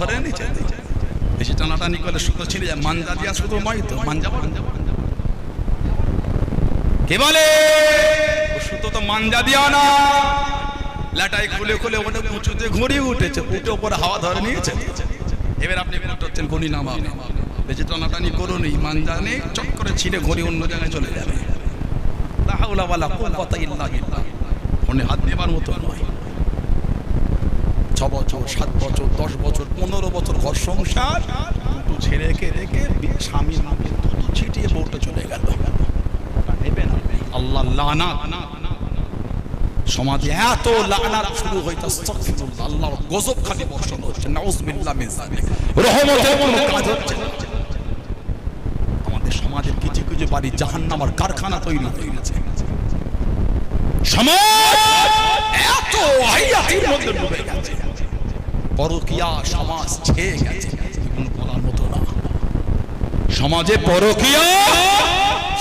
ধরে নিচে। বেশি টানাটানি করলে সুতো ছিঁড়ে যায়। মাঞ্জা দিয়া শুধু নয় তো, মাঞ্জা কে বলে? সুতো তো মাঞ্জা দিয়া না। লাটাই খুলে খুলে ওটা উঁচুতে ঘুরে উঠেছে। উঠে উপরে হাওয়া ধরে নিয়েছে। এবার আপনি উঠছেন ঘুরি নামাবে বেশি টানাটানি করুন এই মাঞ্জা নেই, চট করে ছিঁড়ে ঘুরে অন্য জায়গায় চলে যাবে। লা হাওলা ওয়ালা কুওয়াতা ইল্লা ফোনে হাত দেবার মতো। ছ বছর, সাত বছর, দশ বছর, পনেরো বছর ঘর সংসার। দুটো ছেড়েকে রেখে বিয়ে, স্বামীর নামে দুটো ছিটিয়ে বউটা চলে গেল। আল্লাহ লানা সমাজে এত লানাত শুরু হইতে আল্লাহর গজব খালি বর্ষণ হচ্ছে, নাউজুবিল্লাহ মিন যালিক। রহমতের কোনো কাজ হচ্ছে আমাদের সমাজের কিছু কিছু বাড়ি জাহান্নামার কারখানা তৈরি হয়ে গেছে। সমাজ এত আইয়াতির মধ্যে ডুবে গেছে। পরকিয়া সমাজ ছেয়ে গেছে বলার মতো না। সমাজে পরকিয়া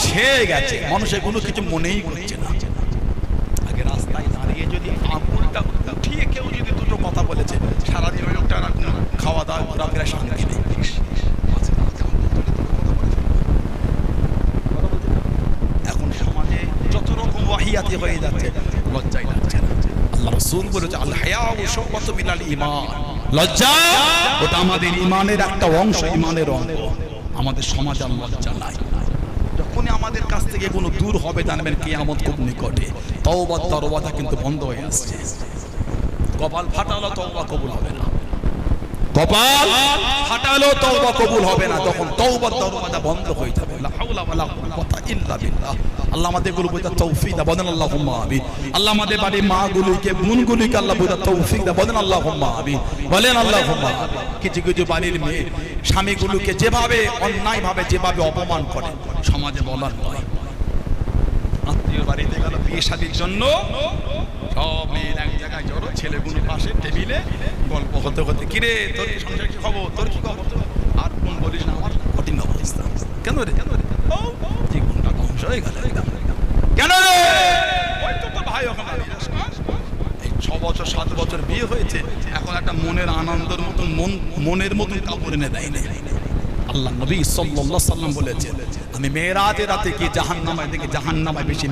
ছেয়ে গেছে মানুষ এগুলো কিছু মনেই করছে না। আগে রাস্তায় দাঁড়িয়ে যদি আঙুলটা উঠিয়ে কেউ যদি দুটো কথা বলেছে, সারাদিন ওই লোকটা খাওয়া দাওয়া ঘোরাফেরা শান্তি নেই। এখন সমাজে যত রকম ওয়াহিয়াতি হয়ে যাচ্ছে, লজ্জাই লাগছে রাসূল বলেছে আল হায়া ও শওকত মিনাল ঈমান। লজ্জা? ওটা আমাদের ঈমানের একটা অংশ ঈমানের অঙ্গ। আমাদের সমাজ আর লজ্জা নাই। যখনই আমাদের কাছ থেকে কোনো দূর হবে জানবেন কিয়ামত খুব নিকটে। তওবার দরওয়াজা কিন্তু বন্ধ হয়ে আসছে। কপাল ফাটালো তওবা কবুল হবে না। কপাল ফাটালো তওবা কবুল হবে না। তখন তওবার দরওয়াজা বন্ধ হয়ে যাবে লা হাওলা ওয়ালা কুওয়াতা ইল্লা বিল্লাহ। আল্লাহ আমাদেরগুলো বুঝা তৌফিক দাও, বলেন আল্লাহুম্মা আমিন। আল্লাহ আমাদের বাড়ির মা গুলিকে বোন গুলিকে আল্লাহ বুঝা তৌফিক দাও, বলেন আল্লাহুম্মা আমিন। বলেন আমিন। কিছু কিছু বাড়ির মেয়ে স্বামীগুলোকে যেভাবে অন্যায় ভাবে যেভাবে অপমান করে, সমাজে বলার নয়। আত্মীয় বাড়িতে গেল বিয়ে শাদির জন্য। সব মেয়ের এক জায়গায় জড়ো ছেলেগুলো পাশে টেবিলে গল্প হতে হতে, কিরে, তোর সংসার কি খবর? তোর কি খবর? আর কোন বলিস না, আমার কঠিন অবস্থা। কেন রে? কেন রে কেন রে এখন একটা মনের আনন্দের মতন মন, মনের সাল্লাম আমি রাতে কি জাহান্নামায় জাহান্নামায় বেশি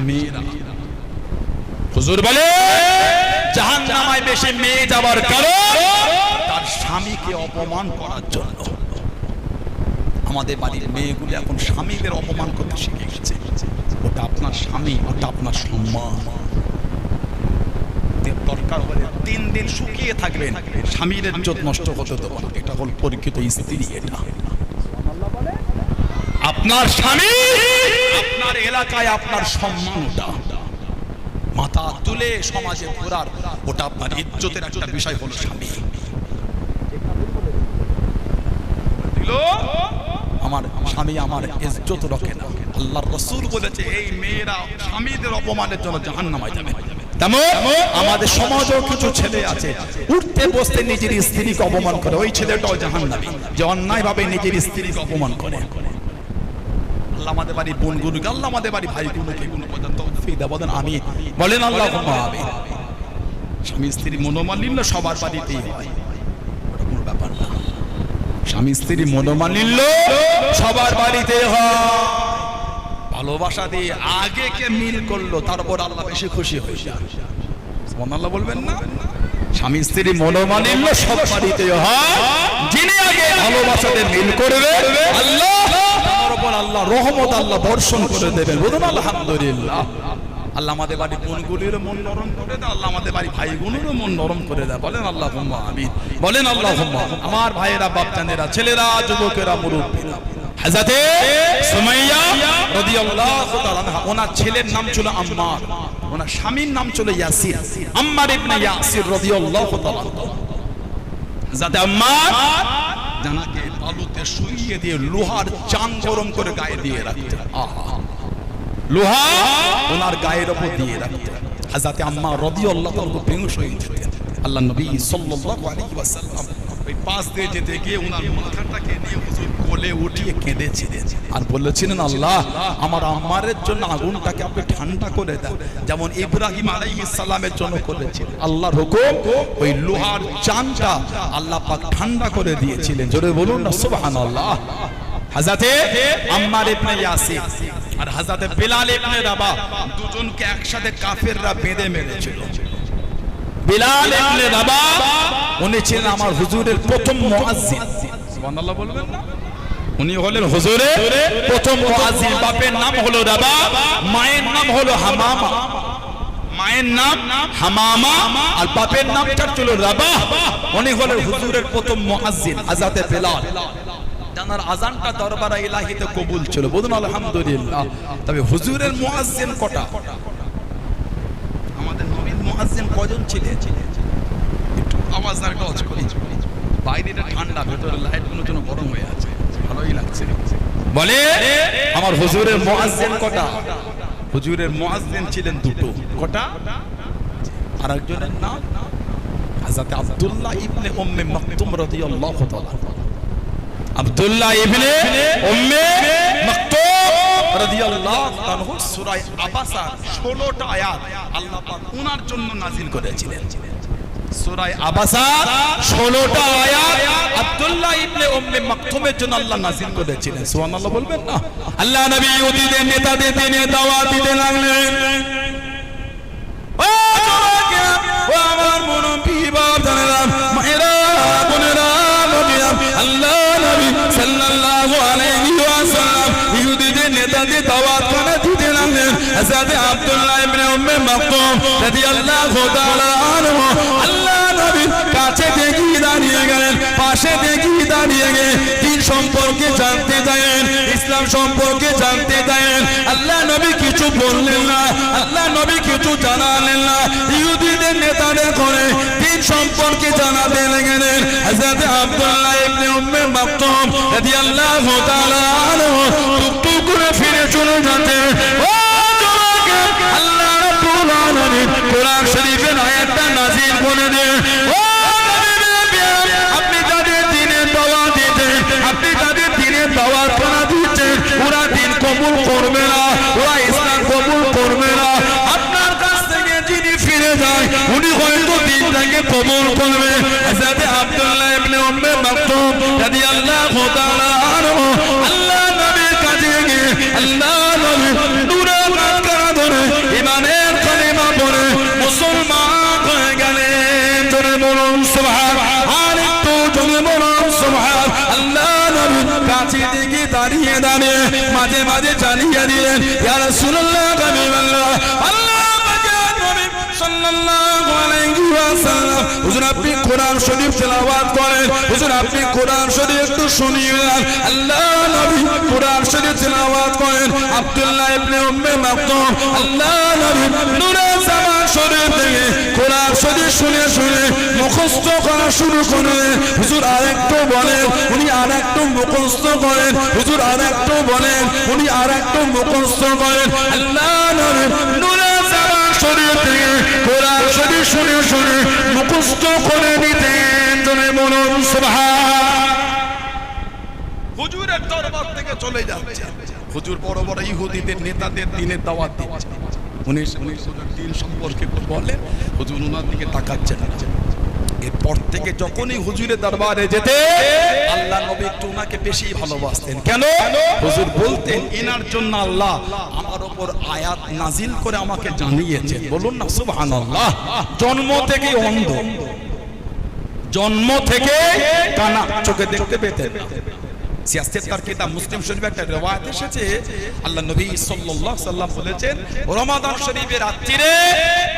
বলে জাহান্নামায় বেশি মেয়ে কারণ তার স্বামীকে অপমান করার জন্য। আমাদের বাড়ির মেয়েগুলো এখন স্বামীদের অপমান করতে শিখে গেছে। ওটা আপনার স্বামী, ওটা আপনার সম্মান। দরকার হলে তিন দিন শুকিয়ে থাকবেন। স্বামীর ইজ্জত নষ্ট হতে দেবো না। এটা হল পরীক্ষিত স্ত্রী এটা। আপনার স্বামী, আপনার এলাকায় আপনার সম্মান ওটা। মাথা তুলে সমাজে ঘোরার, ওটা আপনার ইজ্জতের একটা বিষয় হলো স্বামী। আমার স্বামী আমার ইজ্জত রাখে না। আল্লাহর রসুল বলেছে, এই মেয়েরা স্বামীদের অপমানের জন্য জাহান্নামায় যাবে। আমাদের সমাজেও কিছু ছেলে আছে, উঠতে বসতে নিজের স্ত্রীকে অপমান করে। ওই ছেলেটাও জাহান্নামী, যে অন্যায় ভাবে নিজের স্ত্রীকে অপমান করে। আল্লাহ আমাদের বাড়ি বোনগুলোকে, আল্লাহ আমাদের বাড়ি ভাইগুলোকে কোনো পর্যন্ত বলেন আমি বলেন আল্লাহ স্বামী স্ত্রী মনোমালিন্য সবার বাড়িতেই হয় ওটা কোনো ব্যাপার না স্বামী স্ত্রী মনোমালিন্য সবার বাড়িতে ভালোবাসা দিয়ে আগে কে মিল করল, তারপর আল্লাহ বেশি খুশি হয়ে যায়। আল্লাহ বলবেন না? স্বামী স্ত্রী মনোমালিন্য সব বাড়িতে যিনি আগে ভালোবাসাতে মিল করবে, আল্লাহ, তার উপর আল্লাহ রহমত, আল্লাহ বর্ষণ করে দেবেন। বলুন, আলহামদুলিল্লাহ। আল্লাহ আমাদের বাড়ি বোনগুলির মন নরম করে দেয় আল্লাহ আমাদের বাড়ি ভাইগুলোরও মন নরম করে দেয় বলেন আল্লাহ আমিন। বলেন আল্লাহ আমার ভাইয়েরা, বাপচানেরা, ছেলেরা, যুবকেরা, মুরব্বীরা। ওনার ছেলের নাম ওনার স্বামীর নাম দিয়ে লোহার চান গরম করে গায়ে দিয়ে রাখতে আহা লোহা ওনার গায়ের ওপর দিয়ে রাখতে হাজাতে আম্মা রাদিয়াল্লাহু আল্লাহ বেহুশ হয়ে যেতেন আল্লাহ নবী ওই পাশ দিয়ে উঠিয়ে কেঁদেছিলেন আল্লাহ, আমার আম্মারের জন্য আগুনটাকে আপনি ঠান্ডা করে দেন। যেমন ওই লোহার আল্লাহ ঠান্ডা করে দিয়েছিলেন। জোরে বলুন না হাজাতে আম্মার আর হাজাতে বিলাল ইবনে রাবা দুজনকে একসাথে কাফেররা বেঁধে মেরেছিল। বিলাল ইবনে রাবা উনি ছিলেন আমার হুজুরের প্রথম মুয়াজ্জিন। সুবহানাল্লাহ বলবেন না? উনি হলেন হুজুরের প্রথম মুয়াজ্জিন। বাপের নাম হলো রাবা মায়ের নাম হলো হামামা। মায়ের নাম হামামা, আর বাপের নামটা ছিল রাবা উনি হলেন হুজুরের প্রথম মুয়াজ্জিন আজাতে বিলাল। জানার আজানটা দরবারে ইলাহিতে কবুল ছিল। বলুন, আলহামদুলিল্লাহ। তবে হুজুরের মুয়াজ্জিন কটা? আমাদের নবীর মুয়াজ্জিন কজন ছিলেন? আওয়াজ আর গজ করি। বাইরেটা ঠান্ডা, ভেতরে লাইটগুলো যেন গরম হয়ে আছে। ভালোই লাগছে। বলে, আমার হুজুরের মুয়াজ্জিন কটা? হুজুরের মুয়াজ্জিন ছিলেন দুটো। কটা? আর একজনের নাম? হযরত আব্দুল্লাহ ইবনে উম্মে মাকতুম রাদিয়াল্লাহু তাআলা। আব্দুল্লাহ ইবনে উম্মে মাকতুম। রাদিয়াল্লাহু তাআলা সূরা আবাসা 16টা আয়াত আল্লাহ পাক ওনার জন্য নাযিল করেছিলেন। সূরা আবাসা 16টা আয়াত আব্দুল্লাহ ইবনে উম্মে মাকতুমের জন্য আল্লাহ নাযিল করেছিলেন। সুবহানাল্লাহ বলবেন না? আল্লাহ নবী ইহুদিদের নেতাদের দিনে দাওয়াত দিতে লাগলেন। ও আমার মুরব্বি বাপ জানেরা, মায়েরা, বোনেরা, ইহুদিদের নেতাদের দাওয়াত খানা দিতে লাগলেন হযরত আব্দুল্লাহ ইবনে উম্মে মাকতুম রাদিয়াল্লাহু তাআলা আনহু আল্লাহ নবী কাছে দেখি দাঁড়িয়ে গেলেন পাশে দেখি দাঁড়িয়ে গিয়ে দিন সম্পর্কে জানতে চাইলেন ইসলাম সম্পর্কে জানতে চাইলেন আল্লাহ নবী কিছু বললেন না আল্লাহ নবী কিছু জানালেন না ইহুদিদের নেতাদের করে দিন সম্পর্কে জানাতে লেগেলেন হযরত আব্দুল্লাহ ইবনে উম্মে মাকতুম রাদিয়াল্লাহু তাআলা আনহু চলে যেতেন আপনি কোরআন শরীফ তেলাওয়াত করেন। হুজুর, আপনি কোরআন শরীফ একটু শুনিয়ে আল্লাহ নবী কোরআন শরীফ তেলাওয়াত করেন। আব্দুল্লাহ ইবনে উম্মে মাকতুম, আল্লাহ নবী নূরে জামান শরীফ থেকে কোরআন শরীফ শুনে শুনে মুখস্থ করা শুরু করলেন হুজুর, আরেকটু বলেন, উনি আরেকটু মুখস্থ করেন। হুজুর, আরেকটু বলেন, উনি আরেকটু মুখস্থ করেন। আল্লাহ নবী নূরে করে হুজুরের দরবার থেকে চলে যাচ্ছে। হুজুর বড় বড় ইহুদিদের নেতাদের দিনের দাওয়াত দিচ্ছে। উনি হুজুর দিন সম্পর্কে বলেন। হুজুর ওনার দিকে তাকাচ্ছেন। এরপর থেকে যখনই হুজুরের দরবারে যেতে, আল্লাহ নবী একটু ওনাকে বেশি ভালোবাসতেন। কেন? হুজুর বলতেন এনার জন্য আল্লাহ আমার ওপর আয়াত নাজিল করে আমাকে জানিয়েছেন। বলুন না, সুবহানাল্লাহ। জন্ম থেকে অন্ধ। জন্ম থেকে কানা চোখে দেখতে পেতেন তার কিতাব মুসলিম শরীফে একটা রেওয়ায়ত এসেছে। আল্লাহ নবী সাল্লাল্লাহু সাল্লাম বলেছেন, রমাদান শরীফের রাত্রিরে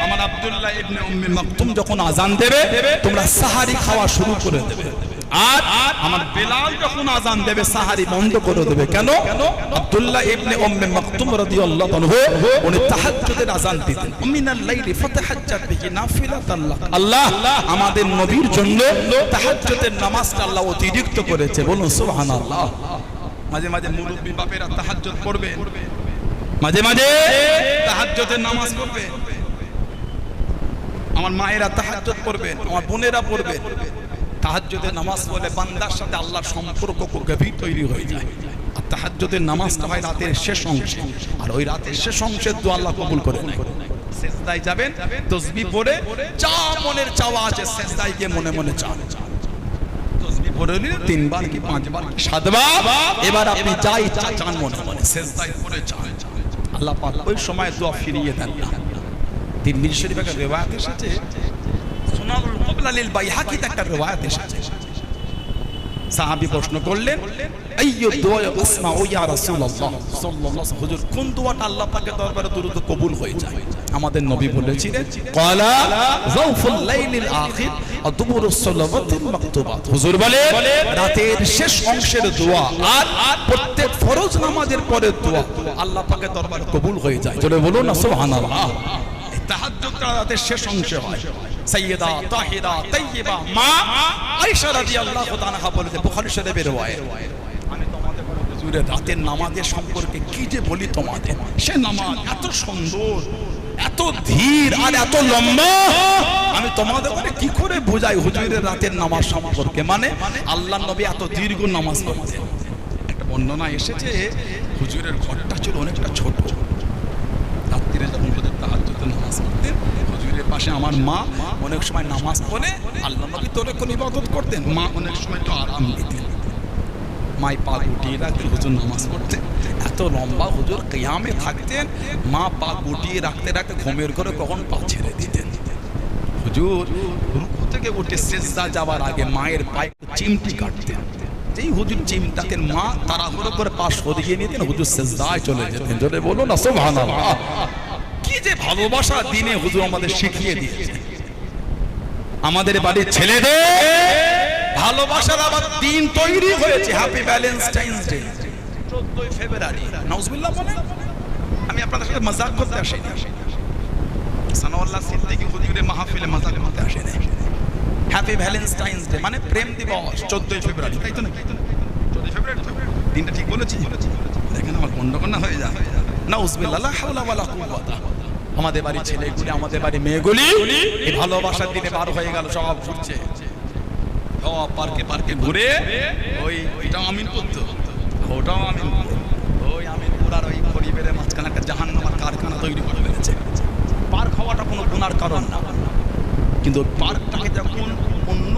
আমার আব্দুল্লাহ ইবনে উম্মে মাকতুম যখন আজান দেবে, তোমরা সাহারি খাওয়া শুরু করে দেবে। আর আমার বেলাল যখন আজান দেবে সাহারি বন্ধ করে দেবে। কেন? আব্দুল্লাহ ইবনে উম্মে মাকতুম রাদিয়াল্লাহু আনহু, উনি তাহাজ্জুদের আজান দিতেন। মিনাল লাইলি ফাতাহাজ্জাত বিহি নাফিলাতান আল্লাহ আমাদের নবীর জন্য তাহাজ্জুদের নামাজটা আল্লাহ অতিরিক্ত করেছে। বলুন, সুবহানাল্লাহ। মাঝে মাঝে মুরব্বী বাপেরা তাহাজ্জুদ পড়বে। মাঝে মাঝে তাহাজ্জুদের নামাজ পড়বে। আমার মায়েরা তাহাজ্জুদ পড়বেন আমার বোনেরা পড়বে। তাহাজ্জুদের নামাজ বলে বান্দার সাথে আল্লাহর সম্পর্ক গভীর তৈরি হয়ে যায়। আর তাহাজ্জুদের নামাজটা হয় রাতের শেষ অংশে। আর ওই রাতের শেষ অংশের তো আল্লাহ কবুল করে নেয়। সেজদায় যাবেন, তসবি পড়ে, যা মনের চাওয়া আছে সেজদায় গিয়ে মনে মনে চান। তিনবার কি পাঁচবার আল্লাহ মুবলা লিল বাইহাকিতে একটা রিওয়ায়াত এসেছে। সাহাবী প্রশ্ন করলেন আইয়ু দোয়া আসমাউ ইয়া রাসূলুল্লাহ? সাল্লাল্লাহু হুজুর, কোন দোয়াটা আল্লাহ পাকের দরবারে দ্রুত কবুল হয়ে যায়? আমাদের নবী বলেছিলেন, ক্বালা যাওফুল লাইলিল আখির আর দুবুরুস সালাওয়াতিল মাকতুবাত। হুজুর বলে, রাতের শেষ অংশের দোয়া আর প্রত্যেক ফরজ নামাজের পরের দোয়া আল্লাহ পাকের দরবারে কবুল হয়ে যায়। জোরে বলুন না সুবহানাল্লাহ। তাহাজ্জুদটা রাতের শেষ অংশে হয়। সাইয়্যিদা তাহিরা তাইয়্যিবা, মা আয়েশা রাদিয়াল্লাহু তাআলা বলেছে, বুখারী শরীফের রিওয়ায়াত আমি তোমাদের হুজুরের রাতের নামাজের সম্পর্কে কি যে বলি তোমাদের? সে নামাজ এত সুন্দর, এত ধীর আর এত লম্বা। আমি তোমাদের মানে কি করে বোঝাই হুজুরের রাতের নামাজ সম্পর্কে? মানে আল্লাহ নবী এত দীর্ঘ নামাজ পড়তেন। একটা বর্ণনা এসেছে, হুজুরের ঘরটা ছিল অনেকটা ছোট। রাত্রিরে যখন তাহাজ্জুদের নামাজ পড়তেন হুজুরের পাশে আমার মা, অনেক সময় নামাজ পড়ে। আল্লাহ নবী তোরে কোন ইবাদত করতেন। মা অনেক সময় একটু আরাম নিতেন মাই পা গুটিয়ে রাখতেন হুজুর নামাজ পড়তেন এত লম্বা হুজুর কিয়ামে থাকতেন। মা পা গুটিয়ে রাখতে রাখতে ঘুমের ঘরে কখন পা ছেড়ে দিতেন। হুজুর, রুকু থেকে উঠে সেজদা যাওয়ার আগে মায়ের পায়ে চিমটি কাটতেন। যেই হুজুর চিমটাতেন মা, তাড়াহুড়ো করে পা সরিয়ে নিতেন। হুজুর সেজদায় চলে যেতেন। জোরে বলো না, সুবহানাল্লাহ। যে ভালোবাসা দিনে হুজুর আমাদের শিখিয়ে দিয়েছে। আমাদের বাড়ির ছেলেদের ভালোবাসার আবার দিন তৈরি হয়েছে। হ্যাপি ভ্যালেন্টাইন্স ডে চোদ্দই ফেব্রুয়ারি। বলেন আমি আপনাদের সাথে মজাক করতে সানাউল্লাহ হুজুরের মাহফিলে মজাক করতে আসেনি। হ্যাপি ভ্যালেন্টাইন্স ডে মানে প্রেম দিবস, চোদ্দই ফেব্রুয়ারি। তাই তো নাকি? চোদ্দই ফেব্রুয়ারি দিনটা ঠিক বলেছি। দেখেন আমার কন্যা হয়ে যায়। নাউজুবিল্লাহ, লা হাওলা ওয়ালা কুওয়াতা। আমাদের বাড়ির ছেলেগুলি আমাদের বাড়ির মেয়েগুলি এই ভালোবাসার দিনে বার হয়ে গেল, সব ঘুরছে। সব পার্কে পার্কে ঘুরে ওই ওইটাও আমিন করতো ওটাও আমিন ওই আমিনপুর আর ওই পরিবারের মাঝখানে একটা জাহান নামার কারখানা তৈরি করে ফেলেছে। পার্ক হওয়াটা কোনো গুনার কারণ না। কিন্তু পার্কটাকে যখন অন্য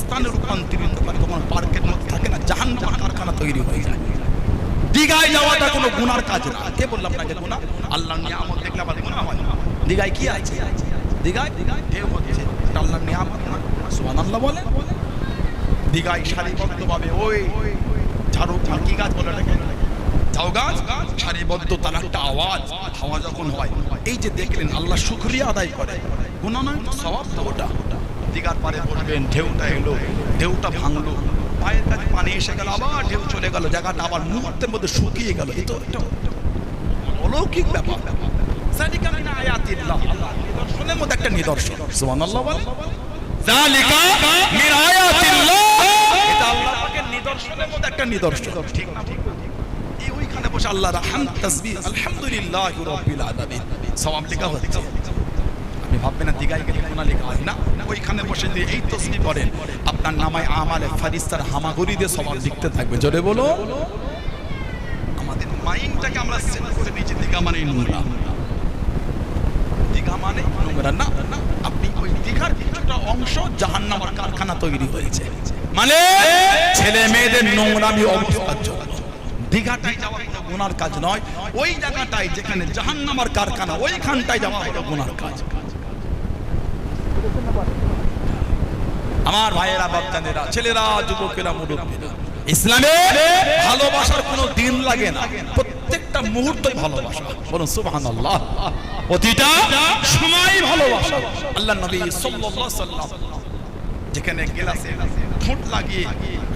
স্থানে রূপান্তরিত করে, তখন পার্কের মধ্যে থাকে না জাহান নামার কারখানা তৈরি হয়ে যায়। দীঘায় যাওয়াটা কোনো গুনার কাজ না। কে বললাম যে গুনাহ? আল্লাহ নিয়ামত দেখলে আবার গুনাহ হয়। দীঘায় কি আছে? দীঘায়? ঢেউ হচ্ছে। এটা আল্লাহর নিয়ামত না? সুবহানাল্লাহ বলে। দীঘায় সারিবদ্ধভাবে ওই ঝাড়ু আর কি গাছ বলে এটাকে ঝাউ গাছ, সারিবদ্ধ তার একটা আওয়াজ, হাওয়া যখন হয়। এই যে দেখলেন, আল্লাহ শুক্রিয়া আদায় করে। গুনাহ নয় স্বভাব তো ওটা। দীঘার পারে বসবেন, ঢেউটা এলো, ঢেউটা ভাঙলো। পায়ের কাছে পানি এসে গেল, আবার ঢেউ চলে গেল, জায়গাটা আবার মুহূর্তের মধ্যে শুকিয়ে গেল। এই তো অলৌকিক ব্যাপার। নিদর্শনের মধ্যে একটা নিদর্শন। ঠিক না? এই ওইখানে বসে ভাববেন না গেলে গুনাহ লেখা হয় না? ওইখানে বসে যদি এই তসবি পড়েন। আপনার নামায় আমালে ফারিস্তার হামাগুড়ি দিয়ে সওয়াব লিখতে থাকবে। জোরে বলো আমাদের মাইন্ডটাকে আমরা সেট করে নিয়েছি, দীঘা মানে নোংরা। দীঘা মানে নোংরা না। আপনি ওই দীঘার কিছুটা অংশ জাহান্নামার কারখানা তৈরি হয়েছে। মানে ছেলে মেয়েদের নোংরামি অবস্থার জন্য। দীঘাটাই যাওয়া কোনো গুনার কাজ নয়। ওই জায়গাটাই যেখানে জাহান্নামার কারখানা, ওইখানটায় যাওয়া হলো গুনার কাজ। আমার ভাইয়েরা বাচ্চাদেরা ছেলেরা, যুবকেরা, মুরব্বীরা, ইসলামে ভালোবাসার কোনো দিন লাগে না। প্রত্যেকটা মুহূর্তই ভালোবাসা। বলুন, সুবহানাল্লাহ। প্রতিটা সময় ভালোবাসা। আল্লাহ নবী সাল্লাল্লাহু আলাইহি সাল্লাম যেখানে গেলাসে ঠোঁট লাগিয়ে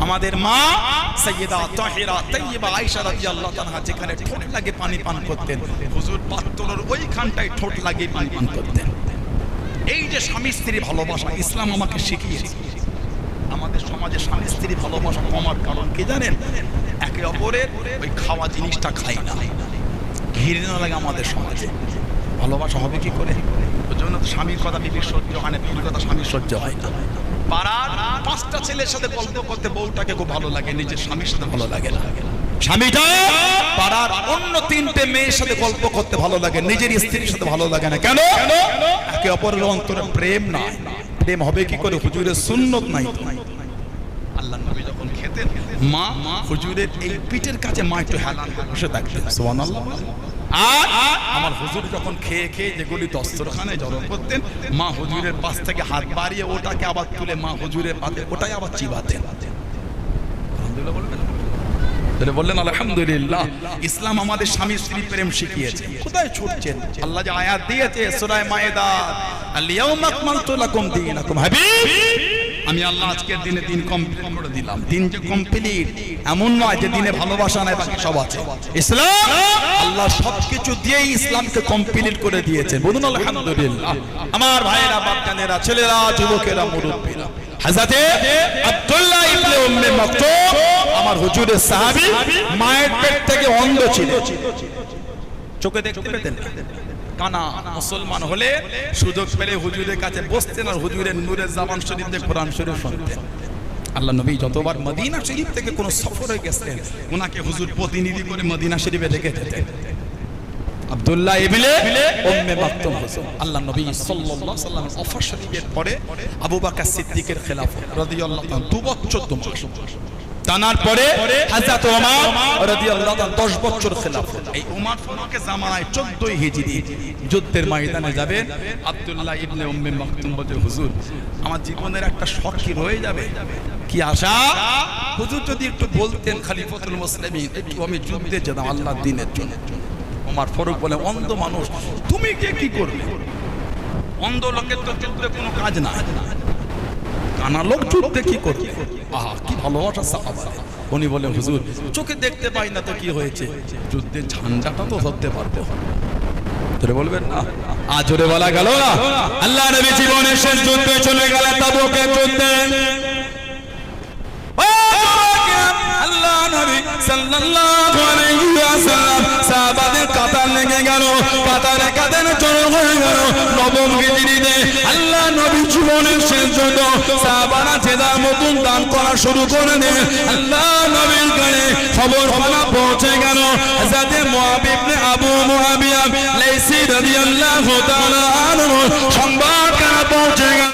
আমাদের মা সৈয়দা তাহিরা তাইয়্যিবা আয়েশা রাদিয়াল্লাহু তাআলা যেখানে ঠোঁট লাগিয়ে পানি পান করতেন, হুজুর পাত্তরের ওইখানটায় ঠোঁট লাগিয়ে পানি পান করতেন। এই যে স্বামী স্ত্রী ভালোবাসা, ইসলাম আমাকে শিখিয়েছে। আমাদের সমাজে স্বামী স্ত্রী ভালোবাসা কমার কারণ কি জানেন? একে অপরের ওই খাওয়া জিনিসটা খাই না। ঘৃণা লাগে আমাদের সমাজে। ভালোবাসা হবে কি করে? ওই জন্য তো স্বামীর কথা বিবির সহ্য হয় না বিবির কথা স্বামীর সহ্য হয় না। পাড়ার পাঁচটা ছেলের সাথে গল্প করতে বউটাকে খুব ভালো লাগে, নিজের স্বামীর সাথে ভালো লাগে না। স্বামীটা পাড়ার অন্য তিনটে মেয়ের সাথে গল্প করতে ভালো লাগে, নিজের স্ত্রীর সাথে ভালো লাগে না। কেন? একে অপরের অন্তরে প্রেম নাই। প্রেম হবে কি করে? হুজুরের সুন্নত নাই আল্লাহ মা হুজুরের পিঠের কাছে মা আমার যখন খেয়ে খেয়ে করতেন, মা হুজুরের পাশ থেকে হাত বাড়িয়ে ওটাকে আবার তুলে মা হুজুরের পাতে ওটাই আবার চিবাতেন। তাহলে বললেন, আলহামদুলিল্লাহ, ইসলাম আমাদের স্বামী স্ত্রী প্রেম শিখিয়েছে। কোথায় ছুটছেন? আল্লাহ যে আয়াত দিয়েছে সূরায়ে মায়েদা আল-ইয়াউমা আকমালতু লাকুম দীনাকুম। হাবিব, আমি আল্লাহ আজকের দিনে দিন কমপ্লিট করে দিলাম। দিন যে কমপ্লিট এমন নয় যে দিনে ভালোবাসা নাই, বাকি সব আছে। ইসলাম আল্লাহ সবকিছু দিয়েই ইসলামকে কমপ্লিট করে দিয়েছেন বলুন, আলহামদুলিল্লাহ। আমার ভাইয়েরা বাচ্চানেরা ছেলেরা, যুবকেরা, মুরব্বীরা হাজরাতে আব্দুল্লাহ ইবনে উম্মে মাকতুম, আমার হুজুরের সাহাবী, মায়ের পেট থেকে অন্ধ ছিল। চোখে দেখতে পেতেন। কানা মুসলমান হলে সুযোগ পেলে হুজুরের কাছে বসতেন আর হুজুরের নূরের জামান শরীফ দিয়ে কোরআন শরীফ শুনতেন। আল্লাহ নবী যতবার মদিনা শরীফ থেকে কোনো সফরে গেছেন ওনাকে হুজুর প্রতিনিধি করে মদিনা শরীফে রেখে যেতেন আব্দুল্লাহ ইবনে উম্মে মাকতুম হুজুর। আল্লাহ নবী সাল্লাল্লাহু আলাইহি সাল্লাম অফর শরীফের পরে আবু বকর সিদ্দিকের খেলাফত রাদিয়াল্লাহু তাআলা দু বছর দু মাস। টানার পরে হযরত ওমর রাদিয়াল্লাহু তাআলা 10 বছর খেলাফত। এই ওমর ফারুকের জামানায় 14 হিজরি যুদ্ধের ময়দানে যাবেন আব্দুল্লাহ ইবনে উম্মে মাকতুম বলে হুজুর আমার জীবনের একটা শখ কি রয়ে যাবে? কি আশা? হুজুর যদি একটু বলতেন খলিফাতুল মুসলিমিন একটু আমি যুদ্ধে যেতাম আল্লাহর দিনের জন্য। ওমর ফারুক বলে, অন্ধ মানুষ, তুমি কে কি করবে অন্ধ লোকের তো যুদ্ধে কোনো কাজ না কানা লোক যুদ্ধে কি করবে? আহা, কি ভালোবাসা সাহাবা উনি বলে, হুজুর, চোখে দেখতে পাই না তো কি হয়েছে? যুদ্ধের ঝান্ডাটা তো ধরতে পারব। তোরে বলবেন না? আজ ওরে বলা গেল না? আল্লাহ নবী জীবনের শেষ যুদ্ধে চলে গেল তাবুকের যুদ্ধে। নবী সাল্লাল্লাহু আলাইহি ওয়াসাল্লাম সাহাবাদের কাতার লেগে গেল, কাতারে কাতারে চড় হয়ে গেল। নবম হিজরিতে আল্লাহ নবী জীবনের শেষ জন্য সাহাবারা জেদার মতন দান করা শুরু করে দেন আল্লাহ নবীর কানে খবর পানা পৌঁছে গেল। যাতে মুআব ইবনে আবু মুআবিয়া লাইসি রাদিয়াল্লাহু তাআলা আনহু সংবাদ